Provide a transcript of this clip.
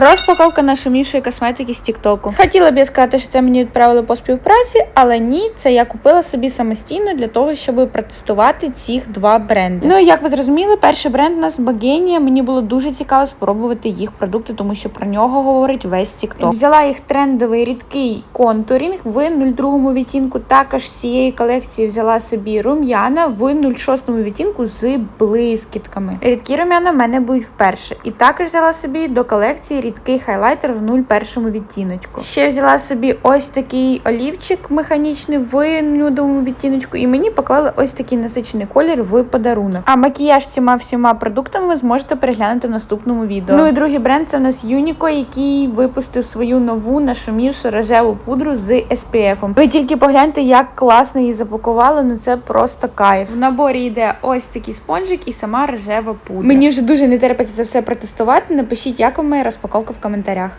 Розпаковка нашумівшої косметики з Тіктоку. Хотіла б я сказати, що це мені відправили по співпраці, але ні, це я купила собі самостійно для того, щоб протестувати ці два бренди. Ну і як ви зрозуміли, перший бренд у нас Багенія. Мені було дуже цікаво спробувати їх продукти, тому що про нього говорить весь Тікток. Взяла їх трендовий рідкий контурінг в 02 відтінку. Також з цієї колекції взяла собі рум'яна в 06 відтінку з блискітками. Рідкі рум'яна в мене будуть вперше. І також взяла собі до колекції рідкий хайлайтер в 01 відтіночку. Ще взяла собі ось такий олівчик механічний в нюдовому відтіночку, і мені поклали ось такий насичений колір в подарунок. А макіяж цими всіма продуктами ви зможете переглянути в наступному відео. Ну і другий бренд це у нас Юніко, який випустив свою нову нашумівшу рожеву пудру з SPF. Ви тільки погляньте, як класно її запакували. Ну це просто кайф. В наборі йде ось такий спонжик і сама рожева пудра. Мені вже дуже не терпиться це все протестувати. Напишіть, як вам моя розпаковка в коментарях.